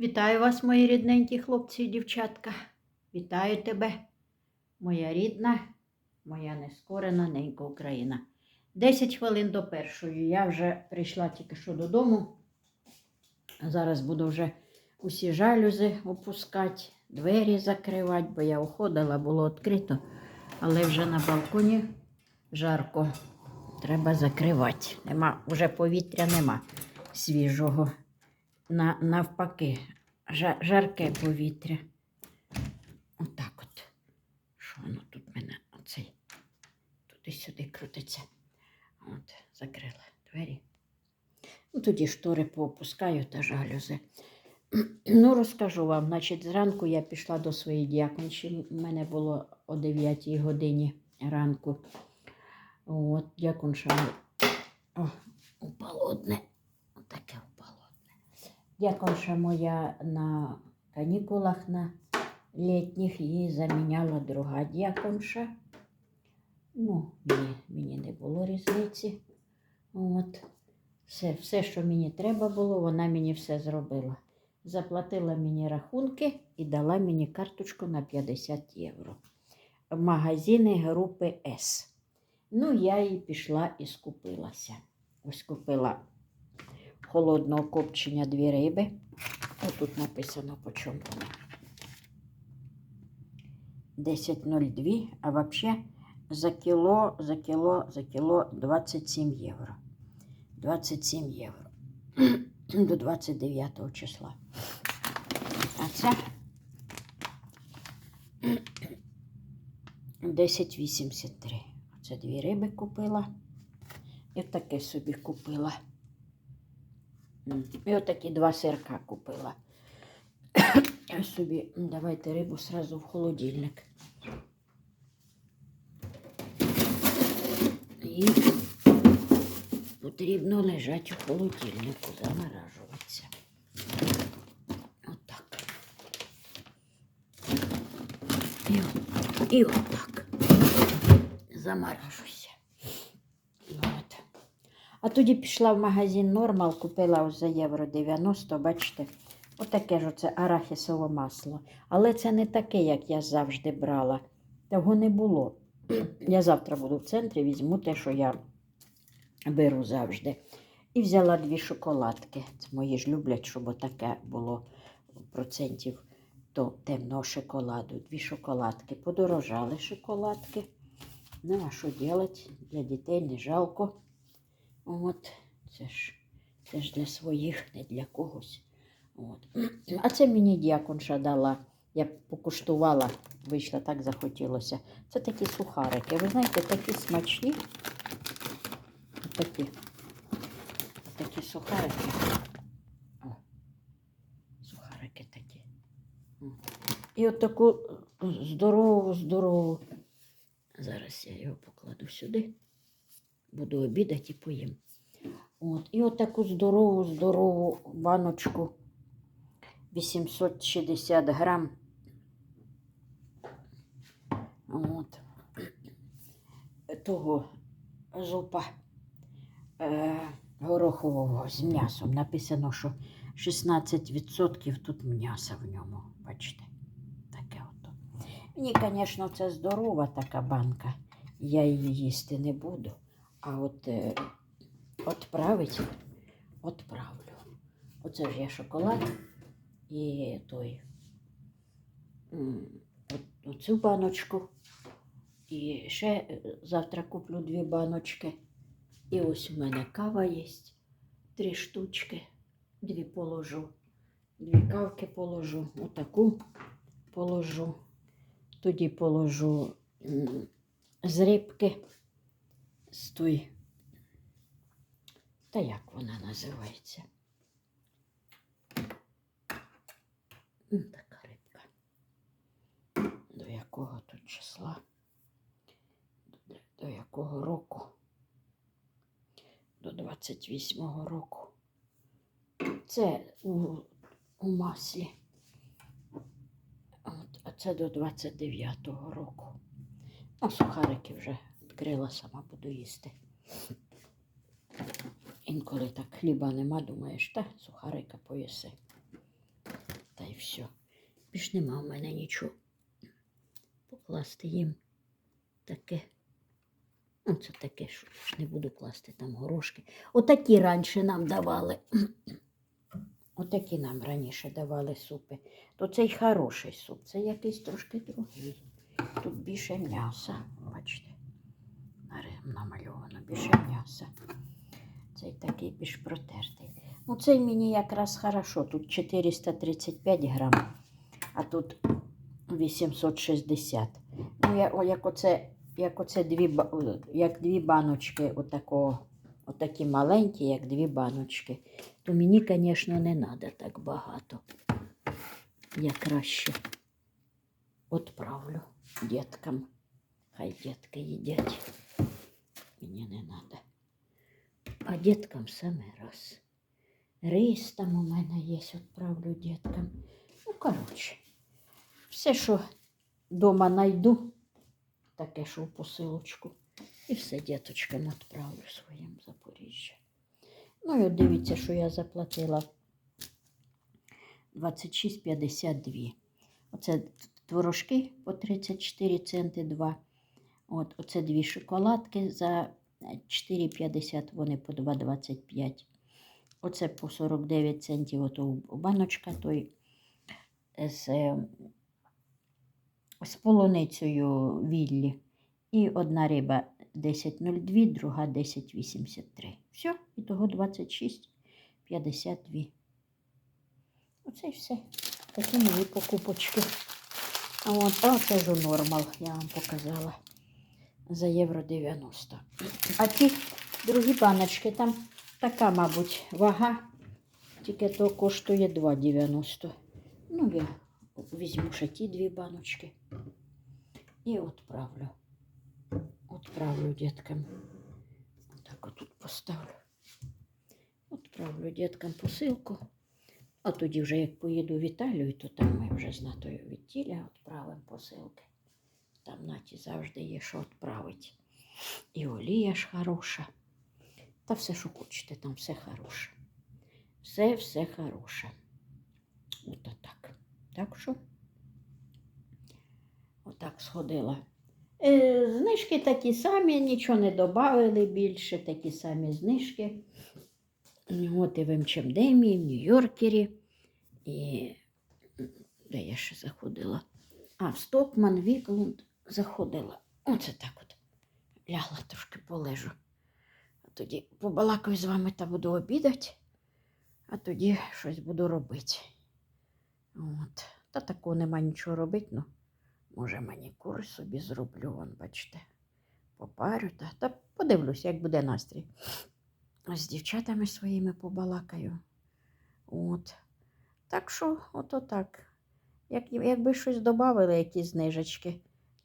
Вітаю вас, мої рідненькі хлопці і дівчатка. Вітаю тебе, моя рідна, моя нескорена ненька Україна. Десять хвилин до першої. Я вже прийшла тільки що додому. Зараз буду вже усі жалюзи опускати, двері закривати, бо я уходила, було відкрито, але вже на балконі жарко. Треба закривати. Нема, вже повітря нема свіжого. На, навпаки, жа, жарке повітря. Отак от. Що воно тут мене оцей туди-сюди крутиться. От, закрила двері. Ну, тоді штори поопускаю та жалюзи. Ну, розкажу вам. Значить, зранку я пішла до своєї дяконші. У мене було о 9 годині ранку. От, дяконша. О, упало одне. Отаке Дяконша моя на канікулах на літніх її заміняла друга дяконша. Ну, мені, мені не було різниці. От. Все, все, що мені треба було, вона мені все зробила. Заплатила мені рахунки і дала мені карточку на 50 євро. Магазини групи С. Ну, я і пішла і скупилася. Ось купила холодного копчення дві риби. Ось тут написано по чому вона. 10,02, а взагалі за кіло, за кіло, за кіло 27 євро. 27 євро до 29 числа. А це 10,83. Оце дві риби купила. І таке собі купила. М, І отакі два сирка купила. Я собі м, давайте рибу сразу в холодильник. І потрібно лежати у холодильнику, заморажуватися. Отак. І, от- і отак. Заморажуся. А тоді пішла в магазин Нормал, купила за євро 90, бачите, отаке ж оце арахісове масло. Але це не таке, як я завжди брала. Того не було. Я завтра буду в центрі, візьму те, що я беру завжди. І взяла дві шоколадки. Це мої ж люблять, щоб отаке було процентів до темного шоколаду. Дві шоколадки. Подорожали шоколадки. Ну, а що робити? Для дітей не жалко. От, це ж, це ж для своїх, не для когось. От. А це мені дяконша дала. Я покуштувала, вийшла, так захотілося. Це такі сухарики. Ви знаєте, такі смачні. Такі. Такі сухарики. Сухарики такі. І от таку здорову, здорову. Зараз я його покладу сюди. Буду обідати і поїм. От. І от таку здорову, здорову баночку 860 грам. От. Того зупа е, горохового з м'ясом. Написано, що 16% тут м'яса в ньому. Бачите? Таке ото. Мені, звісно, це здорова така банка. Я її їсти не буду. А от е, отправить, отправлю. Оце ж я шоколад і той. Оцю баночку. І ще е, завтра куплю дві баночки. І ось у мене кава є. Три штучки. Дві положу. Дві кавки положу. Отаку положу. Тоді положу з рибки. З той. Та як вона називається? Така рибка. До якого тут числа? До, якого року? До 28-го року. Це у, у маслі. А це до 29-го року. А сухарики вже відкрила, сама буду їсти. Інколи так хліба нема, думаєш, та сухарика поїси. Та й все. Більш нема в мене нічого. Покласти їм таке. Ну, це таке, що не буду класти там горошки. Отакі раніше нам давали. Отакі нам раніше давали супи. То цей хороший суп, це якийсь трошки другий. Тут більше м'яса, намальовано більше м'яса. Цей такий більш протертий. Ну, цей мені якраз хорошо. Тут 435 грам, а тут 860. Ну, я, о, як оце, як оце дві, як дві баночки, отакого, отакі маленькі, як дві баночки, то мені, звісно, не треба так багато. Я краще відправлю діткам. Хай дітки їдять. Не треба. А діткам саме раз. Рис там у мене є, відправлю діткам. Ну, коротше, все, що вдома знайду, таке, що в посилочку. І все діточкам відправлю своїм Запоріжжя. Ну і от дивіться, що я заплатила 26,52. Оце творожки по 34 центи 2. От, оце дві шоколадки за 4,50, вони по 2,25. Оце по 49 центів ото баночка той з, з полуницею Віллі. І одна риба 10,02, друга 10,83. Все, і того 26,52. Оце і все. Такі мої покупочки. А от, а це ж нормал, я вам показала. За євро 90. А ті другі баночки, там така, мабуть, вага, тільки то коштує 2,90. Ну, я візьму ще ті дві баночки і відправлю. Відправлю діткам. Так отут поставлю. Відправлю діткам посилку. А тоді вже як поїду в Італію, то там ми вже з Натою від тіля відправимо посилки. Там Наті завжди є, що відправити. І олія ж хороша. Та все, що хочете, там все хороше. Все, все хороше. Ото так. Так що, отак сходила. Е, знижки такі самі, нічого не додали більше, такі самі знижки. От і в МЧМДемі, в Нью-Йоркері. І де я ще заходила? А, в Стокман, Віклунд заходила. Оце так от. Лягла трошки полежу. А тоді побалакаю з вами та буду обідати, а тоді щось буду робити. От. Та такого нема нічого робити, ну, може манікюр собі зроблю, вон, бачите, попарю та, та подивлюсь, як буде настрій. А З дівчатами своїми побалакаю. От. Так що, ото так. Як, якби щось додали, якісь знижечки,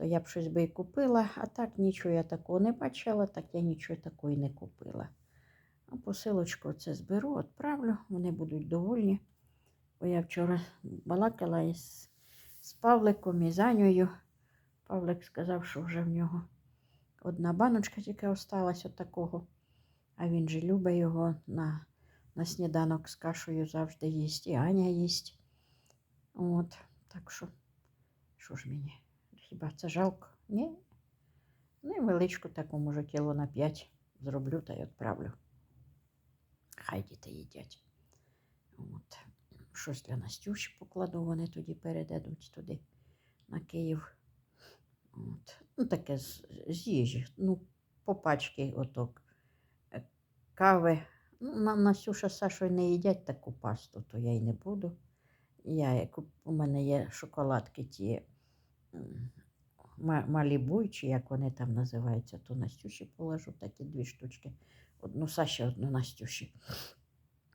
то я б щось би і купила, а так нічого я такого не бачила, так я нічого такого і не купила. А посилочку це зберу, відправлю, вони будуть довольні. Бо я вчора балакала із, з Павликом і з Анею. Павлик сказав, що вже в нього одна баночка тільки осталась от такого. А він же любить його на, на сніданок з кашею завжди їсть. І Аня їсть. От, так що, що ж мені? Хіба це жалко? Ні. Невеличку таку, може, кіло на 5 зроблю та й відправлю. Хай діти їдять. От. Щось для Настюші покладу, вони тоді передадуть туди, на Київ. От. Ну, таке з, з їжі. Ну, по пачки оток е, кави. Ну, на- Настюша з Сашою не їдять таку пасту, то я й не буду. Я, у мене є шоколадки ті м, чи як вони там називаються, то Настюші положу такі дві штучки. Одну Саші, одну Настюші.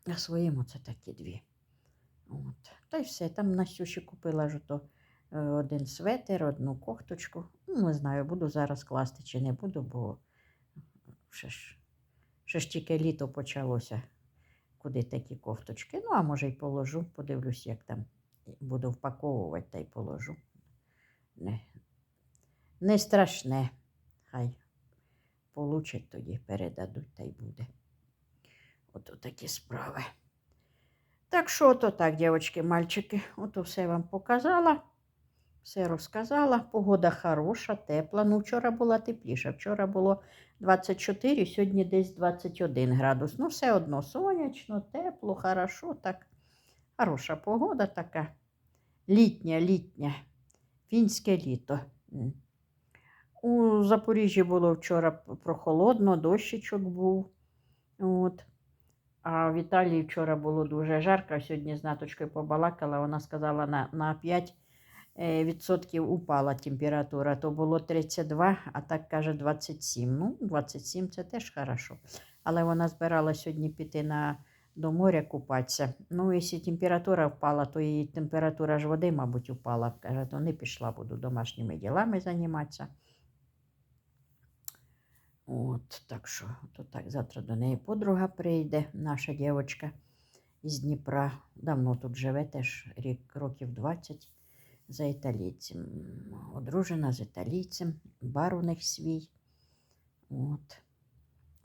А своїм оце такі дві. От. Та й все. Там Настюші купила ж е, один светер, одну кофточку. Ну, не знаю, буду зараз класти чи не буду, бо ще ж, ще ж тільки літо почалося, куди такі кофточки. Ну, а може й положу, подивлюсь, як там буду впаковувати та й положу. Не, не страшне. Хай получать тоді, передадуть та й буде. Ото такі справи. Так що то так, дівчатки, мальчики, ото все вам показала, все розказала. Погода хороша, тепла. Ну, вчора була тепліша. Вчора було 24, сьогодні десь 21 градус. Ну, все одно сонячно, тепло, хорошо, так. Хороша погода така. Літня, літня, фінське літо. У Запоріжжі було вчора прохолодно, дощичок був. От. А в Італії вчора було дуже жарко. Сьогодні з наточкою побалакала. Вона сказала, на, на 5 е, відсотків упала температура. То було 32, а так каже 27. Ну, 27 це теж хорошо. Але вона збирала сьогодні піти на, до моря купатися. Ну, якщо температура впала, то і температура ж води, мабуть, упала. Каже, то не пішла, буду домашніми ділами займатися. От, так що, то так, завтра до неї подруга прийде, наша дівчинка із Дніпра. Давно тут живе, теж рік, років 20 за італійцем. Одружена з італійцем, бар у них свій. От.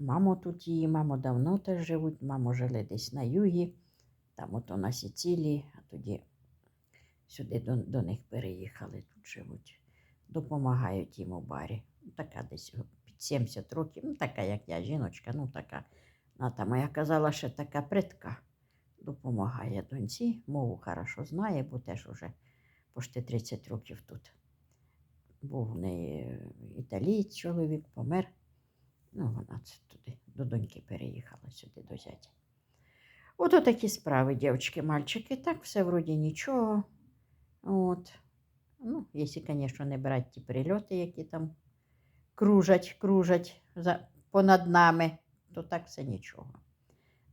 Мамо тут її, мамо давно теж живуть, мамо жили десь на югі, там ото на Сицилії, а тоді сюди до, до них переїхали, тут живуть. Допомагають їм у барі. Така десь під 70 років, ну така, як я, жіночка, ну така. Ната моя казала, що така предка допомагає доньці. Мову хорошо знає, бо теж уже почти 30 років тут. Був в неї італієць, чоловік помер. Ну, вона це туди до доньки переїхала сюди до зятя. Ото такі справи, дівчатки, мальчики. Так, все вроді нічого. От. Ну, якщо, звісно, не брати ті прильоти, які там кружать, кружать за, понад нами, то так все нічого.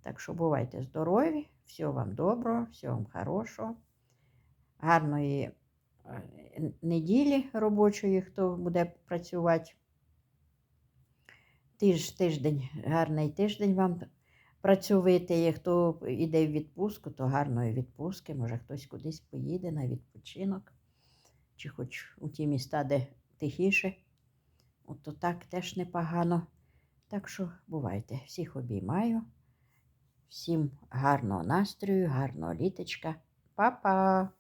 Так що бувайте здорові, всього вам доброго, всього вам хорошого, гарної е, неділі робочої, хто буде працювати. Тиж, тиждень, гарний тиждень вам працювати. Хто йде в відпустку, то гарної відпустки. Може хтось кудись поїде на відпочинок, чи хоч у ті міста, де тихіше. Ото так теж непогано. Так що бувайте, всіх обіймаю. Всім гарного настрою, гарного літочка. Па-па!